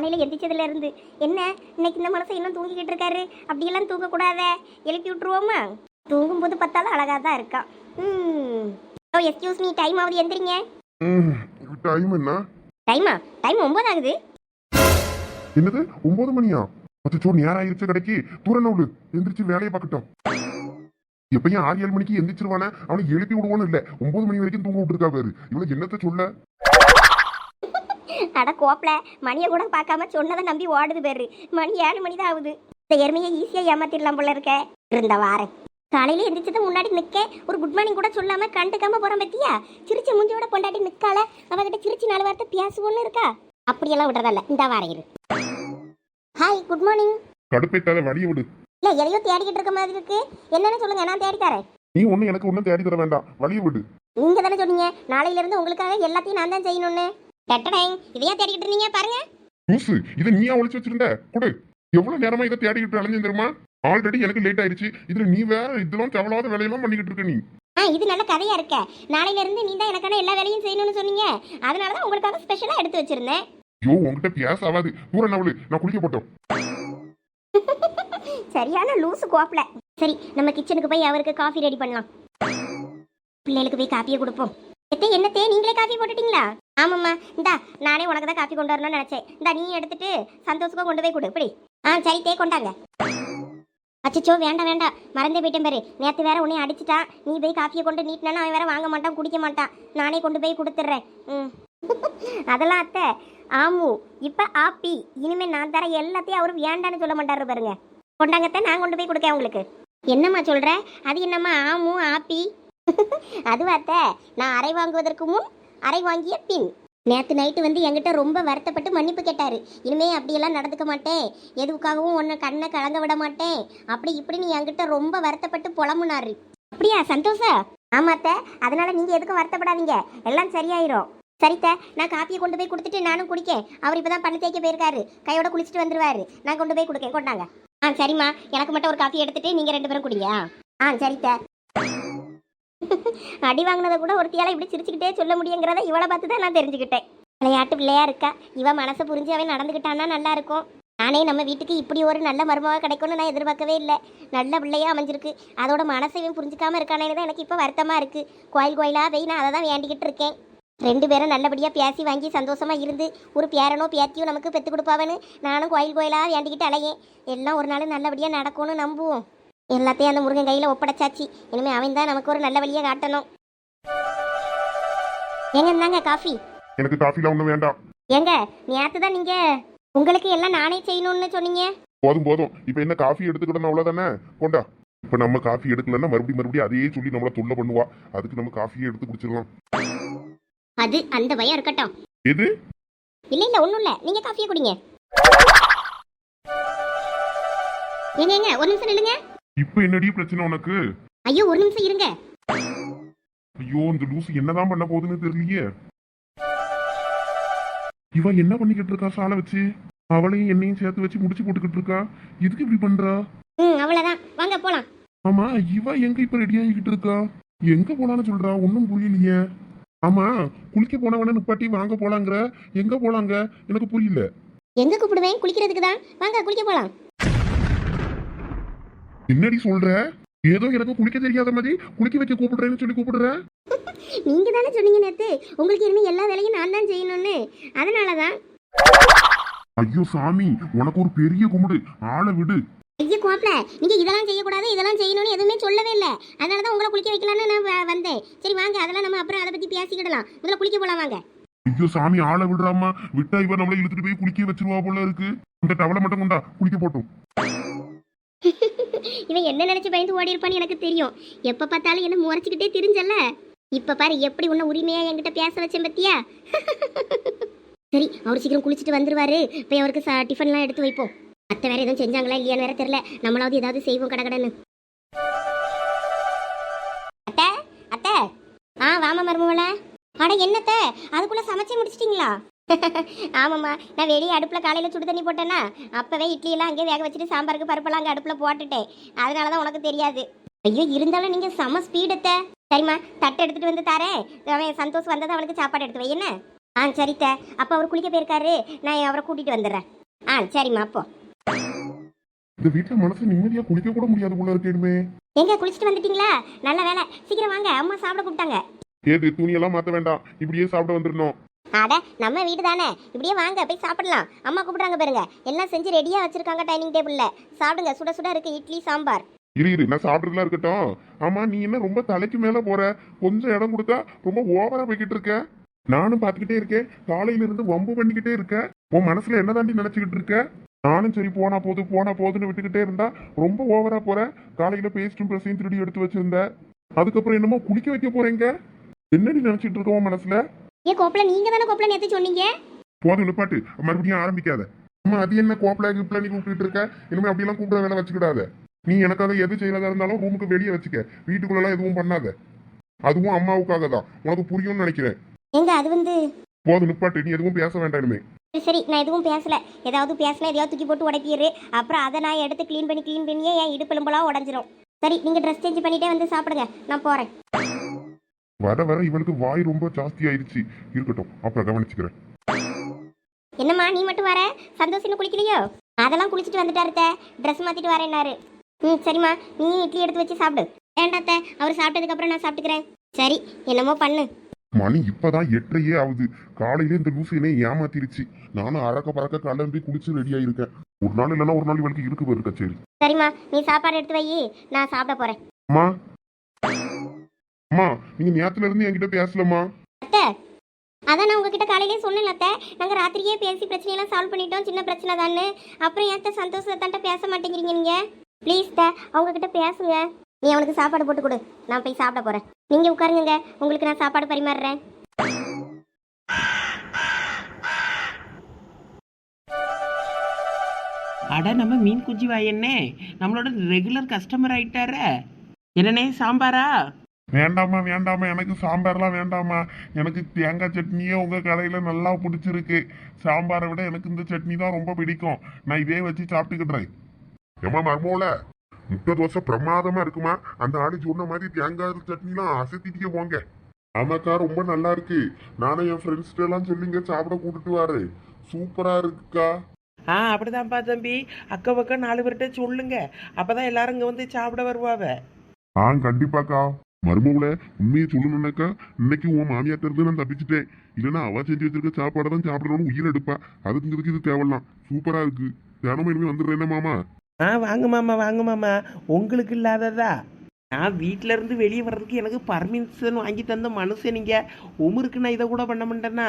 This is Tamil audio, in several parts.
காலையில் எந்திரிச்சதுல இருந்து. என்ன? இன்னைக்கு இந்த மனசை இன்னும் தூங்கிக்கிட்டு இருக்காரு. அப்படியெல்லாம் தூங்கக்கூடாதே. எழுப்பி விட்டுருவோமா? தூங்கும்போது பார்த்தாலும் அழகாக தான் இருக்கான். ம். ஓ எஸ்கியூஸ் மீ டைம் ஆகுது. எந்திரிங்க. டைம் என்ன? டைமா டைம் ஒம்பது ஆகுது. என்னது? ஒன்பது மணியா? அச்சோ நேரம் ஆயிருச்சு கடைக்கு. தூரம் நவுலு எந்திரிச்சு வேலையை பார்க்கட்டும். எப்பயும் ஆறு ஏழு மணிக்கு எந்திரிச்சிருவானே. அவனை எழுப்பி விடுவோன்னு இல்ல. ஒன்பது மணி வரைக்கும் தூங்க விட்டுருக்கா பாரு. இவனுக்கு என்னத்த சொல்ல? அட கோப்பல மணியை கூட பார்க்காம சொன்னதை நம்பி ஓடுது பேரு. மணி ஏழு மணி தான் ஆகுது. இந்த எருமையை ஈஸியாக ஏமாத்திடலாம் போல இருக்க. இருந்த வாரேன். காலையில எந்திரிச்சது முன்னாடி நிக்க. ஒரு குட் மார்னிங் கூட சொல்லாம கண்டுக்காம போறோம் பத்தியா? சிரிச்ச முஞ்சியோட பொண்டாட்டி நிக்கால அவகிட்ட சிரிச்சு நாலு வார்த்தை பேசுவோன்னு இருக்கா? அப்படியெல்லாம் விடுறதல்ல. இந்த வாரம் இரு. ஹாய் குட் மார்னிங் கடுப்பேத்தாத வழிய விடு. இல்ல எதையோ தேடிக்கிட்டு இருக்க மாதிரி இருக்கு. என்னன்னு சொல்லுங்க நான் தேடி தரேன் நீ ஒண்ணு எனக்கு ஒண்ணும் தேடி தர வேண்டாம். வழிய விடு. நீங்க தானே சொன்னீங்க. நாளையில இருந்து உங்களுக்காக எல்லாத்தையும் நான் தான் செய்யணும்னு. டட்டடேங் இதையா தேடிக்கிட்டு இருந்தீங்க? பாருங்க. லூசு இதை நீயா ஒளிச்சு வச்சிருந்த? கொடு. எவ்வளவு நேரமா இதை தேடிக்கிட்டு அலைஞ்சு தெரியுமா? ஆல்ரெடி எனக்கு லேட் ஆயிருச்சு இதுல நீ வேற இதெல்லாம் தேவையில்லாத வேலையெல்லாம் பண்ணிக்கிட்டு இருக்க நீ. ஆ இது நல்ல கதையா இருக்க. நாளையில இருந்து நீ தான் எனக்கான எல்லா வேலையும் செய்யணும்னு சொன்னீங்க. அதனால தான் உங்களுக்காக ஸ்பெஷலா எடுத்து வச்சிருந்தேன். ஐயோ உன்கிட்ட பேச ஆகாது. தூரம் நவளு. நான் குளிக்க போட்டோம். சரியான லூசு கோப்பல. சரி நம்ம கிச்சனுக்கு போய் அவருக்கு காஃபி ரெடி பண்ணலாம். பிள்ளைகளுக்கு போய் காப்பியை கொடுப்போம். எத்தே என்னத்தே நீங்களே காஃபி போட்டுட்டீங்களா? ஆமாம்மா. இந்தா நானே உனக்கு தான் காஃபி கொண்டு வரணும்னு நினச்சேன். இந்தா நீ எடுத்துட்டு சந்தோஷமாக கொண்டு போய் கொடு இப்படி ஆ சரி தே கொண்டாங்க. அச்சோ வேண்டாம் வேண்டாம். மறந்தே போயிட்டேன் பாரு. நேற்று வேற உன்னை அடிச்சிட்டான். நீ போய் காஃபியை கொண்டு நீட்டினா அவன் வேற வாங்க மாட்டான் குடிக்க மாட்டான். நானே கொண்டு போய் கொடுத்துட்றேன். ம். அதெல்லாம் அத்தை ஆமு இப்போ ஆப்பி. இனிமேல் நான் தர எல்லாத்தையும் அவர் வேண்டான்னு சொல்ல மாட்டாரு பாருங்க. கொண்டாங்கத்தை நான் கொண்டு போய் கொடுக்கேன் உங்களுக்கு. என்னம்மா சொல்கிற அது என்னம்மா ஆமு ஆப்பி? அது அத்தை நான் அறை வாங்குவதற்கு முன் அறை வாங்கிய பின். நேற்று நைட்டு வந்து என்கிட்ட ரொம்ப வருத்தப்பட்டு மன்னிப்பு கேட்டார். இனிமே அப்படியெல்லாம் நடந்துக்க மாட்டேன். எதுக்காகவும் உன்னை கண்ணை கலங்க விட மாட்டேன். அப்படி இப்படி நீ என்கிட்ட ரொம்ப வருத்தப்பட்டு புலம்புனாரு. அப்படியா சந்தோஷா? ஆமாத்த அதனால நீங்க எதுக்கும் வருத்தப்படாதீங்க. எல்லாம் சரியாயிரும். சரித்த நான் காப்பியை கொண்டு போய் கொடுத்துட்டு நானும் குடிக்கேன். அவர் இப்பதான் பல்லு தேய்க்க போயிருக்காரு. கையோட குளிச்சுட்டு வந்துருவாரு. நான் கொண்டு போய் கொடுக்கேன். கொண்டாங்க. ஆ சரிம்மா. எனக்கு மட்டும் ஒரு காஃபி எடுத்துட்டு நீங்க ரெண்டு பேரும் குடிங்க. ஆ சரித்த அடி வாங்கினதை கூட ஒருத்தியால் இப்படி சிரிச்சுக்கிட்டே சொல்ல முடியுங்கிறத இவளை பார்த்து தான் நான் தெரிஞ்சுக்கிட்டேன். விளையாட்டு பிள்ளையா இருக்கா? இவன் மனசை புரிஞ்சு அவன் நடந்துக்கிட்டான்னா நல்லா இருக்கும். நானே நம்ம வீட்டுக்கு இப்படி ஒரு நல்ல மருமக கிடைக்கும்னு நான் எதிர்பார்க்கவே இல்லை. நல்ல பிள்ளையா அமைஞ்சிருக்கு. அதோட மனசையும் புரிஞ்சுக்காம இருக்கானேன்னு தான் எனக்கு இப்போ வருத்தமா இருக்கு. கோயில் கோயிலா போய் நான் அதை தான் வேண்டிக்கிட்டு இருக்கேன். ரெண்டு பேரும் நல்லபடியாக பேசி வாங்கி சந்தோஷமா இருந்து ஒரு பேரனோ பேத்தியோ நமக்கு பெற்று கொடுப்பாவன்னு நானும் கோயில் கோயிலா வேண்டிக்கிட்டு அலையேன். எல்லாம் ஒரு நாள் நல்லபடியாக நடக்கும்னு நம்புவோம். எல்லாத்தையும் அந்த முருகன் கையில் ஒப்படைச்சாச்சு. இனிமே அவன் தான் நமக்கு ஒரு நல்ல வழியை காட்டணும். ஏங்க இருந்தாங்க காஃபி? எனக்கு காஃபிலாம் ஒண்ணும் வேண்டாம். ஏங்க நேற்று தான் நீங்கள் உங்களுக்கு எல்லாம் நானே செய்யணும்னு சொன்னீங்க. போதும் போதும். இப்ப என்ன காஃபி எடுத்துக்கிடணும் அவ்வளவுதானே? கொண்டா இப்ப நம்ம காஃபி எடுக்கலன்னா மறுபடியும் மறுபடியும் அதையே சொல்லி நம்மள தொல்லை பண்ணுவா. அதுக்கு நம்ம காஃபியே எடுத்து குடிச்சிடலாம். அது அந்த பயம் இருக்கட்டும். எது? இல்ல இல்ல ஒண்ணும் இல்ல. நீங்க காஃபியை குடிங்க. ஏங்க ஏங்க ஒரு நிமிஷம் நில்லுங்க. இப்ப என்னடி பிரச்சனை உனக்கு? ஐயோ ஒரு நிமிஷம் இருங்க. ஐயோ இந்த லூசு என்னதான் பண்ண போகுதுன்னு தெரியலையே. இவ என்ன பண்ணிக்கிட்டு இருக்கா சாலை வச்சு? அவளையும் என்னையும் சேர்த்து வச்சு முடிச்சு போட்டுக்கிட்டு இருக்கா? எதுக்கு இப்படி பண்றா? ம் அவ்வளவுதான். வாங்க போலாம். ஆமா இவ எங்க இப்ப ரெடி ஆகிக்கிட்டு இருக்கா? எங்க போலான்னு சொல்றா? ஒன்னும் புரியலையே. ஆமா குளிக்க போனவன நிப்பாட்டி வாங்க போலாங்கிற. எங்க போலாங்க? எனக்கு புரியல. எங்க கூப்பிடுவேன்? குளிக்கிறதுக்கு தான். வாங்க குளிக்க போலாம். என்னடி சொல்ற? ஏதோ எனக்கு குளிக்க தெரியாத மாதிரி குளிக்க வைக்க கூப்பிடுறேன்னு சொல்லி கூப்பிடுற? நீங்க தானே சொன்னீங்க நேத்து. உங்களுக்கு இனிமே எல்லா வேலையும் நான் தான் செய்யணும்னு. அதனால தான் ஐயோ சாமி உனக்கு ஒரு பெரிய கும்பிடு. ஆளை விடு. ஐயா கோப்பல நீங்க இதெல்லாம் செய்யக்கூடாது இதெல்லாம் செய்யணும்னு எதுவுமே சொல்லவே இல்லை. அதனால தான் உங்களை குளிக்க வைக்கலாம்னு நான் வ- வந்தேன். சரி வாங்க அதெல்லாம் நம்ம அப்புறம் அதை பத்தி பேசிக்கிடலாம். முதல்ல குளிக்க போலாம் வாங்க. ஐயோ சாமி ஆளை விடுறாமா விட்டா இவ நம்மளை இழுத்துட்டு போய் குளிக்க வச்சிருவா போல இருக்கு. இந்த டவலை மட்டும் கொண்டா குளிக்க போட்டும். இவன் என்ன நினைச்சு பயந்து ஓடி இருப்பான்னு எனக்கு தெரியும். எப்ப பார்த்தாலும் என்ன முறைச்சிக்கிட்டே தெரிஞ்சல இப்ப பாரு எப்படி உன்ன உரிமையா என்கிட்ட பேச வச்சேன் பத்தியா? சரி அவர் சீக்கிரம் குளிச்சுட்டு வந்துருவாரு. போய் அவருக்கு ச- டிஃபன்லாம் எடுத்து வைப்போம். அத்தை வேற எதுவும் செஞ்சாங்களா இல்லையான்னு வேற தெரியல. நம்மளாவது ஏதாவது செய்வோம் கடகடன்னு. அத்தை அத்தை. ஆ வாமா மருமவள அட என்னத்த? அதுக்குள்ள சமைச்சு முடிச்சிட்டீங்களா? ஆமாம்மா நான் வெளியே அடுப்பில் காலையில் சுடு தண்ணி போட்டேன்னா அப்போவே இட்லி எல்லாம் அங்கேயே வேக வச்சுட்டு சாம்பாருக்கு பருப்பெல்லாம் அங்கே அடுப்பில் போட்டுட்டேன். அதனால தான் உனக்கு தெரியாது. ஐயோ இருந்தாலும் நீங்கள் செம ஸ்பீடத்தை சரிம்மா தட்டை எடுத்துட்டு வந்து தாரேன். அவன் சந்தோஷ் வந்தது அவனுக்கு சாப்பாடு எடுத்து வை என்ன? ஆ சரித்த அப்போ அவர் குளிக்க போயிருக்காரு. நான் அவரை கூட்டிட்டு வந்துடுறேன். ஆ சரிம்மா அப்போ. இந்த வீட்டுல மனசு நிம்மதியா குளிக்க கூட முடியாது போல இருக்கேனுமே எங்க குளிச்சுட்டு வந்துட்டீங்களா? நல்ல வேலை. சீக்கிரம் வாங்க. அம்மா சாப்பிட கூப்பிட்டாங்க. ஏது துணியெல்லாம் மாத்த வேண்டாம். இப்படியே சாப்பிட வந்துடணும். அட நம்ம வீடு தானே? இப்படியே வாங்க போய் சாப்பிடலாம். அம்மா கூப்பிடுறாங்க பாருங்க. எல்லாம் செஞ்சு ரெடியா வச்சிருக்காங்க டைனிங் டேபிள்ல சாப்பிடுங்க சுட சுட இருக்கு இட்லி சாம்பார். இரு இரு நான் சாப்பிட்றதுலாம் இருக்கட்டும். ஆமா நீ என்ன ரொம்ப தலைக்கு மேல போற? கொஞ்சம் இடம் கொடுத்தா ரொம்ப ஓவரா போய்கிட்டு இருக்க? நானும் பார்த்துக்கிட்டே இருக்கேன். காலையில இருந்து வம்பு பண்ணிக்கிட்டே இருக்க. உன் மனசுல என்ன தாண்டி நினைச்சுக்கிட்டு இருக்க? நானும் சரி போனா போது போனா போதுன்னு விட்டுக்கிட்டே இருந்தா ரொம்ப ஓவரா போற? காலையில பேஸ்டும் பிரசையும் திருடி எடுத்து வச்சிருந்த. அதுக்கப்புறம் என்னமோ குளிக்க வைக்க போறேங்க. என்னடி நினைச்சிட்டு இருக்க உன் மனசுல? ஏ கோப்பல நீங்க தானே கோப்பல நேத்து சொன்னீங்க? போதும் நிப்பாட்டு மறுபடியும் ஆரம்பிக்காத. அம்மா அது என்ன கோப்பல கிப்ல நீ கூப்பிட்டு இருக்க? இனிமே அப்படியெல்லாம் கூப்பிட வேலை வச்சுக்கிடாத. நீ எனக்காக எது செய்யறதா இருந்தாலும் ரூமுக்கு வெளியே வச்சுக்க. வீட்டுக்குள்ளெல்லாம் எதுவும் பண்ணாத. அதுவும் அம்மாவுக்காக தான். உனக்கு புரியும்னு நினைக்கிறேன். எங்க அது வந்து? போதும் நிப்பாட்டு நீ எதுவும் பேச வேண்டாம் இனிமே. சரி, சரி நான் எதுவும் பேசல. ஏதாவது பேசினா எதையாவது தூக்கி போட்டு உடைப்பிடு அப்புறம் அதை நான் எடுத்து க்ளீன் பண்ணி க்ளீன் பண்ணியே என் இடுப்பெலும்பெல்லாம் உடஞ்சிரும். சரி நீங்க ட்ரெஸ் சேஞ்ச் பண்ணிட்டே வந்து சாப்பிடுங்க. நான் போறேன். வர வர இவளுக்கு வாய் ரொம்ப ஜாஸ்தி ஆயிருச்சு. இருக்கட்டும் அப்புறம் கவனிச்சுக்கிறேன். என்னம்மா நீ மட்டும் வர? சந்தோஷ் இன்னும் குளிக்கலையோ? அதெல்லாம் குளிச்சுட்டு வந்துட்டாருத்த ட்ரெஸ் மாத்திட்டு வரேன்னாரு. ம் சரிம்மா. நீ இட்லி எடுத்து வச்சு சாப்பிடு. வேண்டாத்த அவர் சாப்பிட்டதுக்கு அப்புறம் நான் சாப்பிட்டுக்கிறேன். சரி என்னமோ பண்ணு. மணி இப்பதான் எட்டரையே ஆகுது. காலையில இந்த லூசு என்னை ஏமாத்திருச்சு. நானும் அறக்க பறக்க கிளம்பி குளிச்சு ரெடி ஆயிருக்கேன். ஒரு நாள் இல்லைன்னா ஒரு நாள் இவளுக்கு இருக்கு பாரு கச்சேரி. சரிம்மா நீ சாப்பாடு எடுத்து வை. நான் சாப்பிட போறேன். அம்மா. அம்மா நீங்க நேரத்துல இருந்து என்கிட்ட பேசலம்மா. அத்தை அதான் நான் உங்ககிட்ட காலையிலே சொன்னேன்ல அத்தை. நாங்கள் ராத்திரியே பேசி பிரச்சனையெல்லாம் சால்வ் பண்ணிட்டோம். சின்ன பிரச்சனை தானே அப்புறம் ஏத்த சந்தோஷத்தான்ட்ட பேச மாட்டேங்கிறீங்க நீங்க? ப்ளீஸ் த அவங்க கிட்ட பேசுங்க. நீ அவனுக்கு சாப்பாடு போட்டு கொடு. நான் போய் சாப்பிட போறேன். நீங்க உட்காருங்க உங்களுக்கு நான் சாப்பாடு பரிமாறுறேன். அட நம்ம மீன் குஞ்சு வாயண்ணே. நம்மளோட ரெகுலர் கஸ்டமர் ஆயிட்டார. என்னண்ணே சாம்பாரா? வேண்டாமா வேண்டாமா எனக்கு சாம்பார்லாம் வேண்டாமா எனக்கு தேங்காய் சட்னியே உங்க கடையில நல்லா பிடிச்சிருக்கு. சாம்பாரை விட எனக்கு இந்த சட்னி தான் ரொம்ப பிடிக்கும். நான் இதே வச்சு சாப்பிட்டுக்கிடுறேன் ஏமா மர்மோல? முட்டை தோசை பிரமாதமா இருக்குமா? அந்த ஆடு சொன்ன மாதிரி தேங்காய் சட்னிலாம் அசத்திட்டிக்க போங்க. ஆமாக்கா ரொம்ப நல்லா இருக்கு. நானும் என் ஃப்ரெண்ட்ஸ்கிட்ட எல்லாம் சொல்லிங்க சாப்பிட கூட்டிட்டு வாரு சூப்பரா இருக்குக்கா. ஆ அப்படிதான்ப்பா தம்பி. அக்கம் பக்கம் நாலு பேர்கிட்ட சொல்லுங்க. அப்பதான் எல்லாரும் இங்க வந்து சாப்பிட வருவாவ. ஆ கண்டிப்பாக்கா. மருமவுல உண்மையை சொல்லணும்னாக்கா இன்னைக்கு உன் மாமியார்ட்ட இருந்து நான் தப்பிச்சிட்டேன். இல்லைன்னா அவ செஞ்சு வச்சிருக்க சாப்பாடை தான் சாப்பிடணும்னு உயிர் எடுப்பா. அதுக்கு இதுக்கு இது தேவலாம் சூப்பரா இருக்கு. தினமும் இனிமே வந்துடுறேன் மாமா? ஆ வாங்க மாமா வாங்க மாமா. உங்களுக்கு இல்லாததா? நான் வீட்ல இருந்து வெளியே வர்றதுக்கு எனக்கு பர்மிஷன் வாங்கி தந்த மனுஷன் நீங்க உமருக்கு நான் இதை கூட பண்ண மாட்டேன்னா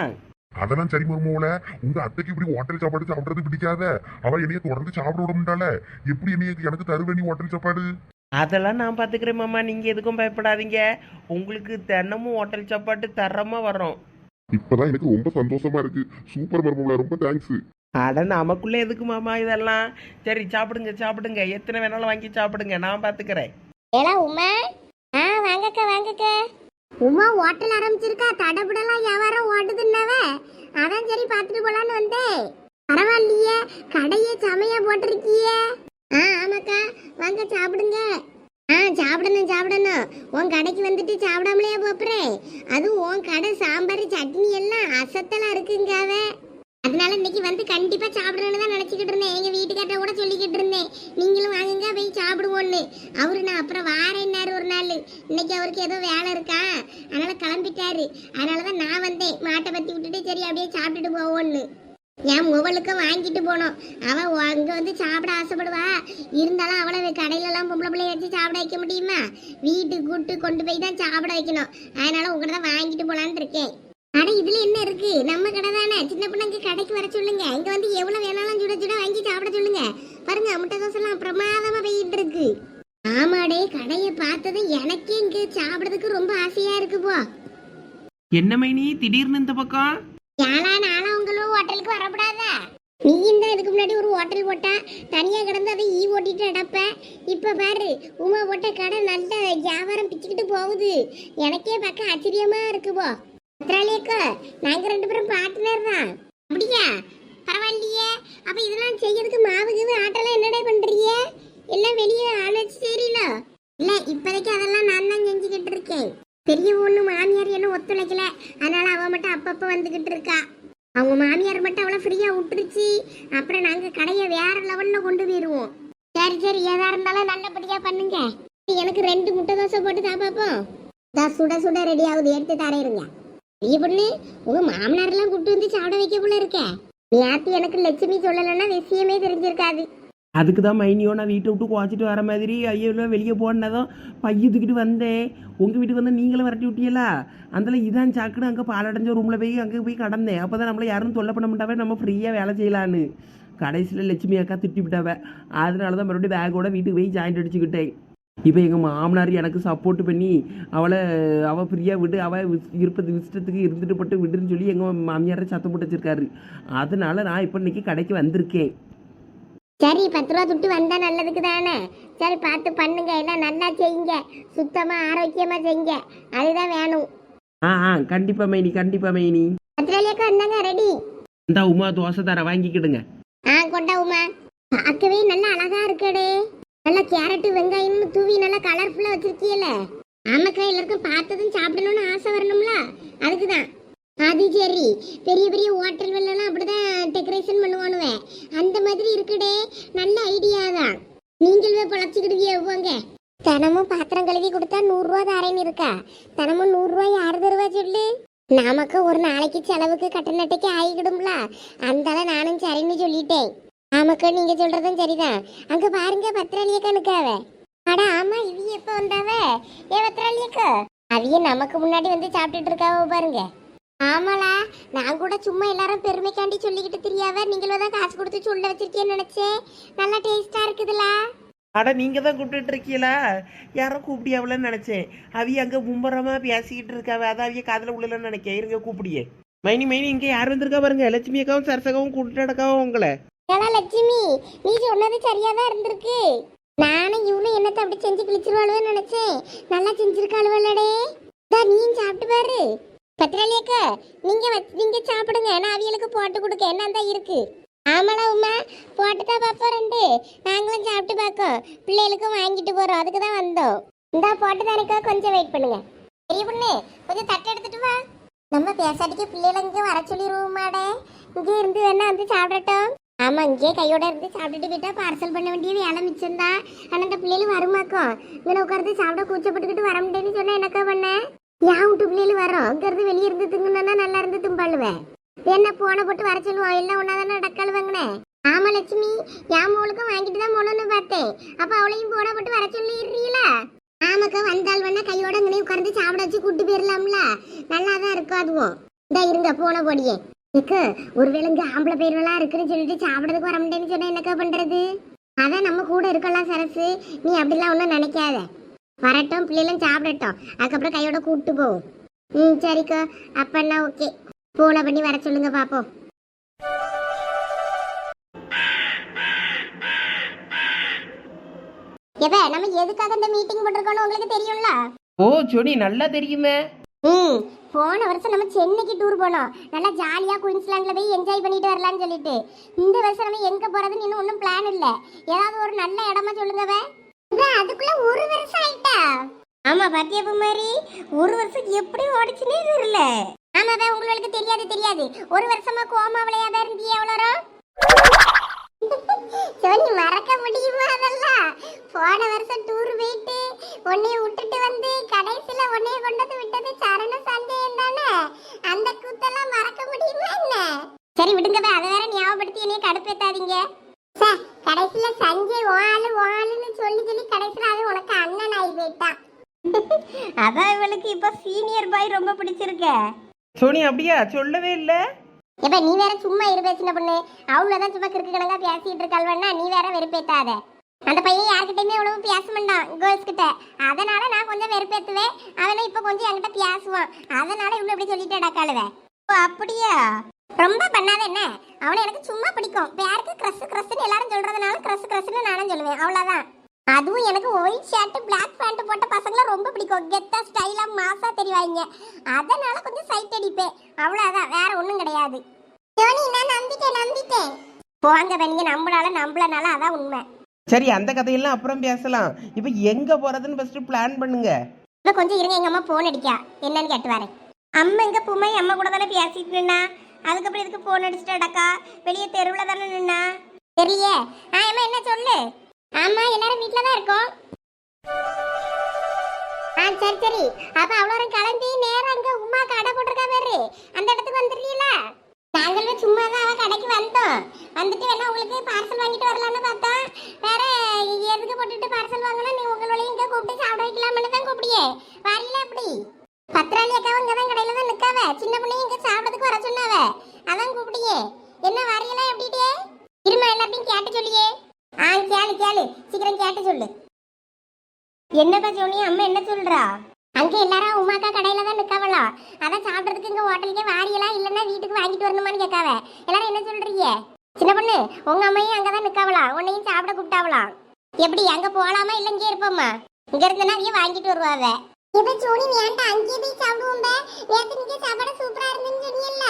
அதெல்லாம் சரி மருமவுல உங்க அத்தைக்கு இப்படி ஹோட்டல் சாப்பாடு சாப்பிடுறது பிடிக்காத. அவ என்னைய தொடர்ந்து சாப்பிட விட மாட்டாள. எப்படி என்னைய எனக்கு தருவே நீ ஹோட்டல் சாப்பாடு? அதெல்லாம் நான் பார்த்துக்கிறேன் மாமா. நீங்க எதுக்கும் பயப்படாதீங்க. உங்களுக்கு தினமும் ஹோட்டல் சாப்பாட்டு தரமா வரும் இப்பதான் எனக்கு ரொம்ப சந்தோஷமா இருக்கு. சூப்பர் மருமவுல ரொம்ப தேங்க்ஸ் அட நமக்குள்ள எதுக்கு மாமா இதெல்லாம்? சரி சாப்பிடுங்க சாப்பிடுங்க. எத்தனை வேணாலும் வாங்கி சாப்பிடுங்க. நான் பாத்துக்கிறேன். ஏலா உமா. ஆ வாங்கக்கா வாங்கக்கா. உமா ஹோட்டல் ஆரம்பிச்சிருக்கா. தடபுடலாம் வியாபாரம் ஓடுதுன்னாவ. அதான் சரி பார்த்துட்டு போலான்னு வந்தேன். பரவாயில்லையே. கடையே செமையா போட்டிருக்கியே. ஆ ஆமாக்கா. வாங்க சாப்பிடுங்க. ஆ சாப்பிடணும் சாப்பிடணும். உன் கடைக்கு வந்துட்டு சாப்பிடாமலையா போப்புறேன் அதுவும் உன் கடை சாம்பார் சட்னி எல்லாம் அசத்தலா இருக்குங்காவ அதனால இன்னைக்கு வந்து கண்டிப்பா சாப்பிடணும்னு தான் நினைச்சுக்கிட்டு இருந்தேன். எங்க வீட்டுக்கார்ட்ட கூட சொல்லிக்கிட்டு இருந்தேன். நீங்களும் வாங்குங்க போய் சாப்பிடுவோன்னு. அவரு நான் அப்புறம் வாரேன்னாரு ஒரு நாள். இன்னைக்கு அவருக்கு ஏதோ வேலை இருக்கா? அதனால கிளம்பிட்டாரு. அதனாலதான் நான் வந்தேன். மாட்டை பத்தி விட்டுட்டு சரி அப்படியே சாப்பிட்டுட்டு போவோன்னு. என் முவலுக்கும் வாங்கிட்டு போனோம். அவள் அங்கே வந்து சாப்பிட ஆசைப்படுவா. இருந்தாலும் அவளை கடையிலலாம் பொம்பளை பிள்ளைய வச்சு சாப்பிட வைக்க முடியுமா? வீட்டுக்கு கூட்டு கொண்டு போய் தான் சாப்பிட வைக்கணும். அதனால உங்கள்கிட்ட தான் வாங்கிட்டு போகலான்னு இருக்கேன். ஆனால் இதில் என்ன இருக்கு? நம்ம கடை தானே. சின்ன பிள்ளைங்க கடைக்கு வர சொல்லுங்க. இங்கே வந்து எவ்வளவு வேணாலும் சுட சுட வாங்கி சாப்பிட சொல்லுங்க. பாருங்க முட்டை தோசைலாம் பிரமாதமாக போயிட்டு இருக்கு. ஆமாடே கடையை பார்த்ததும் எனக்கே இங்கே சாப்பிடறதுக்கு ரொம்ப ஆசையாக இருக்கு போ. என்ன மைனி திடீர்னு இந்த பக்கம்? ஏழா நாளா உங்களும் ஹோட்டலுக்கு வரக்கூடாதா? நீ இந்த இதுக்கு முன்னாடி ஒரு ஹோட்டல் போட்டா தனியாக கிடந்து அதை ஈ ஓட்டிட்டு அடப்ப இப்போ பாரு உமா போட்ட கடை நல்ல வியாபாரம் பிச்சுக்கிட்டு போகுது. எனக்கே பார்க்க ஆச்சரியமா இருக்குவோ போ. நாங்கள் ரெண்டு பேரும் பார்ட்னர் தான். அப்படியா? பரவாயில்லையே. அப்போ இதெல்லாம் செய்யறதுக்கு மாவு கீவு ஆட்டெல்லாம் என்னடா பண்றீங்க? எல்லாம் வெளியே அணைச்சு தெரியல இல்லை இப்போதைக்கு அதெல்லாம் நான் தான் செஞ்சுக்கிட்டு இருக்கேன். பெரிய ஒன்று மாமியார் என்ன ஒத்துழைக்கல. அதனால அவ மட்டும் அப்பப்போ வந்துக்கிட்டு இருக்கா. அவங்க மாமியார் மட்டும் அவளை ஃப்ரீயாக விட்டுருச்சு. அப்புறம் நாங்கள் கடையை வேற லெவலில் கொண்டு போயிடுவோம் சரி சரி எதா இருந்தாலும் நல்லபடியாக பண்ணுங்க. எனக்கு ரெண்டு முட்டை தோசை போட்டு சாப்பாப்போம் தான் சுட சுட ரெடி ஆகுது. எடுத்து தரையிருங்க பெரிய பொண்ணு மாமனார் எல்லாம் கூப்பிட்டு வந்து சாப்பிட வைக்க போல இருக்க. நீ ஆத்தி எனக்கு லட்சுமி சொல்லலைன்னா விஷயமே தெரிஞ்சிருக்காது. அதுக்கு தான் மைனியோ நான் வீட்டை விட்டு குவாச்சிட்டு வர மாதிரி ஐயோ வெளியே போனதும் பைய தூக்கிட்டு வந்தேன். உங்கள் வீட்டுக்கு வந்து நீங்களும் விரட்டி விட்டீங்களா? அதில் இதான் சாக்குன்னு அங்கே பாலடைஞ்ச ரூமில் போய் அங்கே போய் கடந்தேன். அப்போ தான் நம்மளை யாரும் தொல்லை பண்ண மாட்டாவே நம்ம ஃப்ரீயாக வேலை செய்யலான்னு. கடைசியில் லட்சுமி அக்கா திட்டி விட்டாவ. அதனால தான் மறுபடியும் பேக்கோட வீட்டுக்கு போய் ஜாயிண்ட் அடிச்சுக்கிட்டேன். இப்போ எங்கள் மாமனார் எனக்கு சப்போர்ட் பண்ணி அவளை அவள் ஃப்ரீயாக விட்டு அவள் இருப்பது இஷ்டத்துக்கு இருந்துட்டு போட்டு விடுன்னு சொல்லி எங்கள் மாமியாரை சத்தம் போட்டு வச்சிருக்காரு. அதனால நான் இப்போ இன்றைக்கி கடைக்கு வந்திருக்கேன். சரி பத்து ரூபா துட்டு வந்தா நல்லதுக்கு தானே? சரி பார்த்து பண்ணுங்க. எல்லாம் நல்லா செய்யுங்க. சுத்தமா ஆரோக்கியமா செய்யுங்க. அதுதான் வேணும். ஆ ஆ கண்டிப்பா மைனி கண்டிப்பா மைனி. பத்திராளியாக்கா வந்தாங்க ரெடி இந்த உமா தோசை தர வாங்கிக்கிடுங்க. ஆ கொண்டா உமா. பார்க்கவே நல்லா அழகா இருக்கடே. நல்லா கேரட்டு வெங்காயம்னு தூவி நல்லா கலர்ஃபுல்லா வச்சிருக்கீல ஆமாக்கா எல்லாருக்கும் பார்த்ததும் சாப்பிடணும்னு ஆசை வரணும்ல? அதுக்கு தான் அது சரி பெரிய பெரிய ஹோட்டல் எல்லாம் அப்படிதான் டெக்கரேஷன் பண்ணுவானுவே. அந்த மாதிரி இருக்குடே. நல்ல ஐடியா தான். நீங்களே பொழைச்சிக்கிட்டு போங்க தினமும் பாத்திரம் கழுவி கொடுத்தா நூறுரூவா தாரேன்னு இருக்கா? தினமும் நூறுரூவா யாரு தருவா சொல்லு? நமக்கு ஒரு நாளைக்கு செலவுக்கு கட்டணட்டைக்கு ஆகிக்கிடும்ல. அந்தால நானும் சரின்னு சொல்லிட்டேன். ஆமாக்கா நீங்க சொல்றதும் சரிதான். அங்க பாருங்க பத்திராளியக்கா நிக்காவ அட ஆமா இது எப்ப வந்தாவ? ஏ பத்திராளியக்கா. அவிய நமக்கு முன்னாடி வந்து சாப்பிட்டுட்டு இருக்காவ பாருங்க. ஆமாளா நான் கூட சும்மா எல்லாரும் பெருமைக்காண்டி சொல்லிக்கிட்டு தெரியாவ நீங்களும் தான் காசு கொடுத்து சொல்ல வச்சிருக்கேன்னு நினைச்சேன் நல்லா டேஸ்டா இருக்குதுலா. அட நீங்க தான் கூப்பிட்டுட்டு இருக்கீங்களா? யாரோ கூப்பிடியாவலன்னு நினைச்சேன். அவிய அங்க மும்பரமா பேசிக்கிட்டு இருக்காவ அதான் அவிய காதுல உள்ளலன்னு நினைக்க இருங்க கூப்பிடியே. மைனி மைனி இங்க யார் வந்திருக்கா பாருங்க. லட்சுமி அக்காவும் சரசகாவும் கூப்பிட்டு நடக்காவும் உங்களை. ஏடா லட்சுமி நீ சொன்னது சரியாதான் இருந்திருக்கு. நானும் இவனும் என்னத்தை அப்படி செஞ்சு கிழிச்சிருவாளுவேன்னு நினைச்சேன். நல்லா செஞ்சிருக்காளுவல்லடே. நீயும் சாப்பிட்டு பாரு. பத்திராளியக்கா நீங்க நீங்க சாப்பிடுங்க. நான் அவியலுக்கு போட்டு கொடுக்க. என்ன தான் இருக்கு? ஆமாடா உமா போட்டு தான் பார்ப்போம் ரெண்டு. நாங்களும் சாப்பிட்டு பார்க்கோம் பிள்ளைகளுக்கும் வாங்கிட்டு போறோம். அதுக்கு தான் வந்தோம். இந்தா போட்டு தானேக்கா கொஞ்சம் வெயிட் பண்ணுங்க. பெரிய பொண்ணு கொஞ்சம் தட்டு எடுத்துட்டு வா. நம்ம பேசாட்டிக்கு பிள்ளைகளை இங்கே வர சொல்லிடுவோமாடே இங்கே இருந்து வேணா வந்து சாப்பிடட்டும். ஆமா இங்கே கையோட இருந்து சாப்பிட்டுட்டு போயிட்டா பார்சல் பண்ண வேண்டிய வேலை மிச்சம்தான். ஆனால் இந்த பிள்ளைகளும் வருமாக்கும். இங்கே உட்கார்ந்து சாப்பிட கூச்சப்பட்டுக்கிட்டு வர முடியேன்னு சொன்னால் என்னக்கா பண்ணேன் ஏன் விட்டு பிள்ளைகள் வரோம் அங்கேருந்து வெளியே இருந்து திங்குனா நல்லா இருந்து தும்பாளுவேன். என்ன போன போட்டு வர சொல்லுவோம் எல்லாம் ஒன்னாதானே டக்கால் வாங்கினே? ஆமா லட்சுமி என் மோளுக்கும் வாங்கிட்டு தான் போகணும்னு பார்த்தேன். அப்ப அவளையும் போன போட்டு வர சொல்லிடுறீங்களா ஆமாக்கா வந்தால் வேணா கையோட இங்கே உட்கார்ந்து சாப்பிட வச்சு கூட்டு போயிடலாம்ல நல்லா தான் இருக்கும் அதுவும் இந்த இருங்க போன போடியே. எக்கு ஒருவேளை இங்கே ஆம்பளை பேர்வெல்லாம் இருக்குன்னு சொல்லிட்டு சாப்பிடறதுக்கு வர முடியேன்னு சொன்னா என்னக்கா பண்றது? அதான் நம்ம கூட இருக்கலாம் சரசு. நீ அப்படிலாம் ஒன்றும் நினைக்காத. வரட்டும் பிள்ளைகளும் சாப்பிடட்டும். அதுக்கப்புறம் கையோட கூப்பிட்டு போவோம் ம் சரிக்கா. அப்பன்னா ஓகே. போன பண்ணி வர சொல்லுங்க பாப்போம். எப்ப நம்ம எதுக்காக இந்த மீட்டிங் போட்டிருக்கோம்னு உங்களுக்கு தெரியும்ல? ஓ சொனி நல்லா தெரியுமே. ம் போன வருஷம் நம்ம சென்னைக்கு டூர் போனோம். நல்லா ஜாலியா குயின்ஸ்லாண்ட்ல போய் என்ஜாய் பண்ணிட்டு வரலாம்னு சொல்லிட்டு. இந்த வருஷம் நம்ம எங்க போறதுன்னு இன்னும் ஒன்றும் பிளான் இல்ல. ஏதாவது ஒரு நல்ல இடமா சொல்லுங்க வே அதுக்குள்ள ஒரு வருஷம் ஆயிட்டா? ஆமா பாத்தியப்ப மாதிரி ஒரு வருஷம் எப்படி ஓடிச்சுனே தெரியல. ஆமா வே உங்களுக்கு தெரியாது தெரியாது. ஒரு வருஷமா கோமாவிலையா தான் இருந்தியே எவ்வளோ சோனி மறக்க முடியுமா அதெல்லாம்? போன வருஷம் டூர் போயிட்டு உன்னைய விட்டுட்டு வந்து கடைசியில உன்னைய கொண்டு வந்து விட்டது சரண சந்தேகம் தானே? அந்த கூத்தெல்லாம் மறக்க முடியுமா என்ன? சரி விடுங்க அதை வேற ஞாபகப்படுத்தி என்னைய கடுப்பேத்தாதீங்க சார் கடைசியில சஞ்சய் வாழு வாழுன்னு சொல்லி சொல்லி கடைசியில அது உனக்கு அண்ணன் ஆகி போயிட்டான் அதான் இவளுக்கு இப்ப சீனியர் பாய் ரொம்ப பிடிச்சிருக்க சோனி அப்படியா? சொல்லவே இல்லை. எப்ப நீ வேற சும்மா இரு பேசின பொண்ணு. அவ்வளவுதான் சும்மா கிறுக்கு கணக்கா பேசிட்டு இருக்காள்வன்னா நீ வேற வெறுப்பேத்தாத. அந்த பையன் யார்கிட்டயுமே அவ்வளவு பேச மாட்டான் கேர்ள்ஸ் கிட்ட. அதனால நான் கொஞ்சம் வெறுப்பேத்துவேன். அவனும் இப்ப கொஞ்சம் என்கிட்ட பேசுவான். அதனால இவ்வளவு இப்படி சொல்லிட்டு டக்காளுவே ஓ அப்படியா? ரொம்ப பண்ணாத என்ன? அவனை எனக்கு சும்மா பிடிக்கும். பேருக்கு கிரஸ் கிரஸ்ன்னு எல்லாரும் சொல்றதுனால கிரஸ் கிரஸ்ன்னு நானும் சொல்லுவேன். அவ்வளவுதான். அதுவும் எனக்கு ஒயிட் ஷர்ட் பிளாக் பேண்ட் போட்ட பசங்களை ரொம்ப பிடிக்கும். கெத்தா ஸ்டைலா மாசா தெரிவாங்க அதனால கொஞ்சம் சைட் அடிப்பேன். அவ்வளவுதான். வேற ஒண்ணும் கிடையாது. சோனி நான் நம்பிட்டேன் நம்பிட்டேன். போங்க பே, நீங்க நம்பனால நம்பலனால அதான் உண்மை. சரி அந்த கதையெல்லாம் அப்புறம் பேசலாம். இப்போ எங்க போறதுன்னு ஃபர்ஸ்ட் பிளான் பண்ணுங்க. இப்ப கொஞ்சம் இருங்க எங்க அம்மா போன் அடிக்கா. என்னன்னு கேட்டு வரேன். அம்மா எங்க பூமை அம்மா கூட தானே பேசிட்டு நின்னா? அதுக்கப்புறம் இதுக்கு போன் அடிச்சுட்டாடக்கா வெளியே தெருவில் தானே நின்னா? தெரியலையே. ஆ அம்மா என்ன சொல்லு? ஆமா எல்லாரும் வீட்ல தான் இருக்கோம். ஆ சரி சரி. அப்ப அவ்வளோ கிளம்பி நேரம் அங்க உமா கடை போட்டிருக்கா பாரு. அந்த இடத்துக்கு வந்துடுறீங்களா நாங்களும் சும்மா தான் அவன் கடைக்கு வந்தோம். வந்துட்டு வேணா உங்களுக்கு பார்சல் வாங்கிட்டு வரலாம்னு பார்த்தா வேற எதுக்கு போட்டுட்டு பார்சல் வாங்கினா நீ உங்களையும் இங்கே கூப்பிட்டு சாப்பிட வைக்கலாம்னு தான் கூப்பிடியே. வரல எப்படி பத்திராளி அக்கா இங்கே தான் கடையில் தான் நிற்காவ சின்ன பிள்ளையும் இங்கே சாப்பிட்றதுக்கு வர சொன்னாவ. அதான் கூப்பிடியே. என்ன வரையெல்லாம் எப்படிட்டே? இருமா எல்லாத்தையும் கேட்டு சொல்லியே. ஆ கேளு கேளு. சீக்கிரம் கேட்டு சொல்லு. என்னப்பா சோனி அம்மா என்ன சொல்றா? அங்க எல்லாரும் உமாக்கா கடையில தான் நிக்காவலாம் அதான் சாப்பிடறதுக்கு இங்க ஹோட்டலுக்கே வாரியலாம் இல்லன்னா வீட்டுக்கு வாங்கிட்டு வரணுமான்னு கேட்காவ. எல்லாரும் என்ன சொல்றீங்க? சின்ன பொண்ணு உங்க அம்மையும் அங்கதான் நிக்காவலாம் உன்னையும் சாப்பிட கூப்பிட்டாவலாம் எப்படி அங்க போலாமா இல்ல இங்கே இருப்போமா? இங்க இருந்தனா அவைய வாங்கிட்டு வருவாவ. இப்ப சோனி வேண்டாம் அங்கேயே போய் சாப்பிடுவோம் நேத்து இங்க சாப்பாடு சூப்பரா இருந்துன்னு சொன்னீங்கல்ல?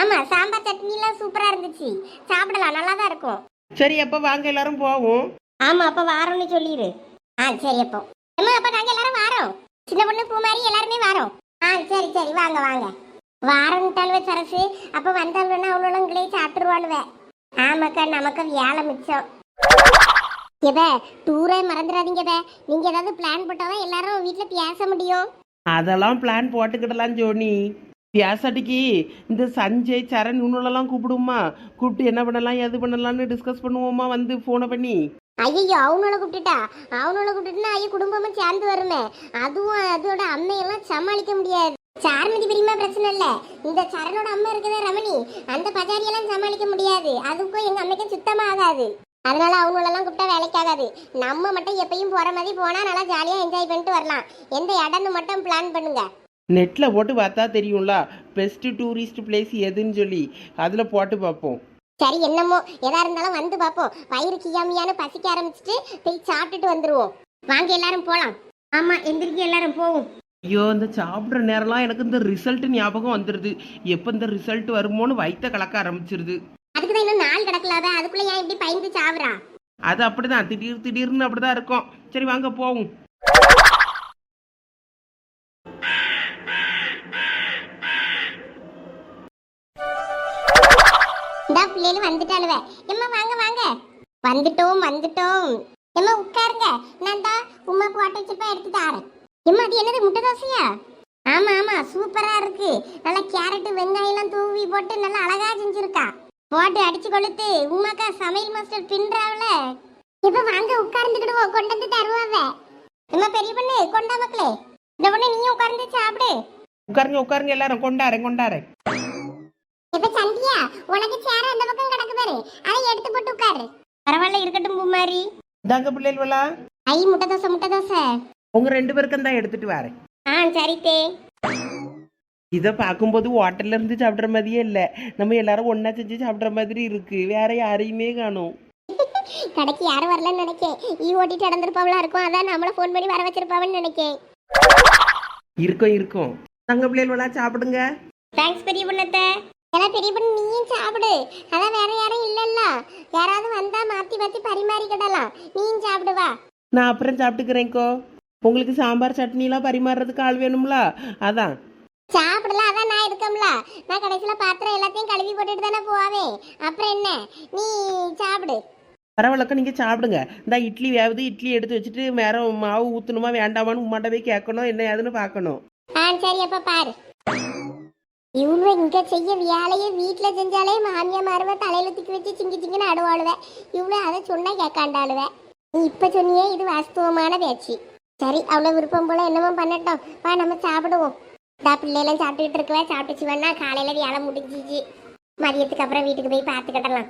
ஆமா சாம்பார் சட்னி எல்லாம் சூப்பரா இருந்துச்சு. சாப்பிடலாம் நல்லா தான் இருக்கும். சரி அப்போ வாங்க எல்லாரும் போவோம். ஆமா அப்ப வாரோம்னு சொல்லிடு ஆ சரி அப்போ. அம்மா அப்ப நாங்க எல்லாரும் வாரோம். சின்ன பொண்ணு பூ மாதிரி எல்லாருமே வாரோம். ஆ சரி சரி வாங்க வாங்க. வாரம்ட்டாலுவே சரசு. அப்ப வந்தாலுன்னா அவ்வளோ உங்களே சாப்பிட்டுருவாளுவே. ஆமாக்கா நமக்கு வேலை மிச்சம். எத டூரே மறந்துடாதீங்க நீங்க ஏதாவது பிளான் போட்டாதான் எல்லாரும் வீட்ல பேச முடியும். அதெல்லாம் பிளான் போட்டுக்கிடலாம் ஜோனி. பியாசாட்டிக்கு இந்த சஞ்சய் சரண் இவனுலலாம் கூப்பிடுவோமா? கூப்பிட்டு என்ன பண்ணலாம் எது பண்ணலாம்னு டிஸ்கஸ் பண்ணுவோமா? வந்து ஃபோனை பண்ணி. ஐயோ அவனோட கூப்பிட்டுட்டா? அவனோட கூப்பிட்டுட்டுனா ஐயோ குடும்பமும் சேர்ந்து வருமே. அதுவும் அதோட அம்மையெல்லாம் சமாளிக்க முடியாது. சார்மதி பெரியமா பிரச்சனை இல்ல. இந்த சரணோட அம்மா இருக்குதே ரமணி. அந்த பஜாரியெல்லாம் சமாளிக்க முடியாது. அதுக்கும் எங்க அம்மைக்கும் சுத்தமா ஆகாது. அதனால அவங்களெல்லாம் கூப்பிட்டா வேலைக்கு ஆகாது. நம்ம மட்டும் எப்பயும் போற மாதிரி போனா நல்லா ஜாலியா என்ஜாய் பண்ணிட்டு வரலாம். எந்த இடம்னு மட்டும் பிளான் பண்ணுங்க. நெட்டில் போட்டு பார்த்தா தெரியும்ல. பெஸ்ட் டூரிஸ்ட் பிளேஸ் எதுன்னு சொல்லி. அதில் போட்டு பார்ப்போம். சரி என்னமோ. எதா இருந்தாலும் வந்து பார்ப்போம். வயிறு கியாமியான்னு பசிக்க ஆரம்பிச்சுட்டு போய் சாப்பிட்டுட்டு வந்துருவோம். வாங்க எல்லாரும் போலாம். ஆமா எந்திரிக்க எல்லாரும் போவோம். ஐயோ இந்த சாப்பிட்ற நேரம்லாம் எனக்கு இந்த ரிசல்ட் ஞாபகம் வந்துடுது எப்போ இந்த ரிசல்ட் வருமோன்னு வயிற்ற கலக்க ஆரம்பிச்சிருது. அதுக்கு தான் இன்னும் நாள் கிடக்கலாத. அதுக்குள்ள ஏன் இப்படி பயந்து சாவுறா? அது அப்படிதான். திடீர் திடீர்னு அப்படிதான் இருக்கும். சரி வாங்க போவோம். இந்த பிள்ளைகளும் வந்துட்டாளுவ. எம்மா வாங்க வாங்க. வந்துட்டோம் வந்துட்டோம். எம்மா உட்காருங்க. நான் தான் உமா போட்டு வச்சிருப்பா எடுத்து தாரேன். எம்மா அது என்னது முட்டை தோசையா? ஆமா ஆமா சூப்பரா இருக்கு. நல்லா கேரட் வெங்காயம் எல்லாம் தூவி போட்டு நல்லா அழகா செஞ்சிருக்கா. போட்டு அடிச்சு கொளுத்து. உமாக்கா சமையல் மாஸ்டர் பின்றாவல. இப்ப வாங்க உட்கார்ந்துக்கிடுவோம் கொண்டு வந்து தருவாவ எம்மா பெரிய பொண்ணு கொண்டா மக்களே. இந்த பொண்ணு நீயும் உட்கார்ந்து சாப்பிடு. உட்காருங்க உட்காருங்க எல்லாரும் கொண்டாரேன் கொண்டாரேன். சந்தியா உனக்கு சேர அந்த பக்கம் கிடக்கு பாரு. அதை எடுத்து போட்டு உட்காரு. பரவாயில்ல இருக்கட்டும் பூமாரி. இதாங்க பிள்ளைகளா ஐ முட்டை தோசை முட்டை தோசை. உங்க ரெண்டு பேருக்கும் தான் எடுத்துட்டு வரேன். ஆ சரி தே. இதை பார்க்கும்போது ஹோட்டல்ல இருந்து சாப்பிட்ற மாதிரியே இல்லை. நம்ம எல்லாரும் ஒண்ணா செஞ்சு சாப்பிட்ற மாதிரி இருக்கு. வேற யாரையுமே காணும். கடைக்கு யாரும் வரலன்னு நினைக்கேன். ஈ ஓட்டிட்டு நடந்திருப்பாவளா இருக்கும். அதான் நம்மள ஃபோன் பண்ணி வர வச்சிருப்பாவன்னு நினைக்கேன். இருக்கும் இருக்கும். தங்க பிள்ளைகளா சாப்பிடுங்க. தேங்க்ஸ் பெரிய பொண்ணத்தை. எல்லாம் பெரிய பொண்ணு நீயும் சாப்பிடு. அதான் வேற யாரும் இல்லல்ல. யாராவது வந்தா மாத்தி மாத்தி பரிமாறிக்கிடலாம். நீயும் சாப்பிடு வா. நான் அப்புறம் சாப்பிட்டுக்கிறேன்க்கோ உங்களுக்கு சாம்பார் சட்னிலாம் பரிமாறுறதுக்கு ஆள் வேணும்ல? அதான். சாப்பிடலாம் அதான் நான் இருக்கம்ல. நான் கடைசியில பாத்திரம் எல்லாத்தையும் கழுவி போட்டுட்டு தானே போவேன். அப்புறம் என்ன? நீ சாப்பிடு. பரவாயில்லக்கா நீங்கள் சாப்பிடுங்க. இந்த இட்லி வேவுது இட்லி எடுத்து வச்சுட்டு வேற மாவு ஊற்றணுமா வேண்டாமான்னு உமாட்ட போய் கேட்கணும் என்ன ஏதுன்னு பார்க்கணும். ஆ சரி அப்ப பாரு. இவங்க இங்க செய்ய வேலையை வீட்டில் செஞ்சாலே மாமியா மாறுவ தலையில தூக்கி வச்சு சிங்கி சிங்கின்னு அடுவாளுவேன் இவ்வளோ அதை சொன்னா கேட்காண்டாளுவேன் நீ இப்போ சொன்னியே இது வாஸ்தவமான பேச்சு. சரி அவ்வளோ விருப்பம் போல என்னமோ பண்ணட்டும். வா நம்ம சாப்பிடுவோம். தா பிள்ளையெல்லாம் சாப்பிட்டுக்கிட்டு இருக்கவே சாப்பிட்டுச்சு வேணா காலையில் வேலை முடிஞ்சிச்சு. மதியத்துக்கு அப்புறம் வீட்டுக்கு போய் பார்த்துக்கிடலாம்.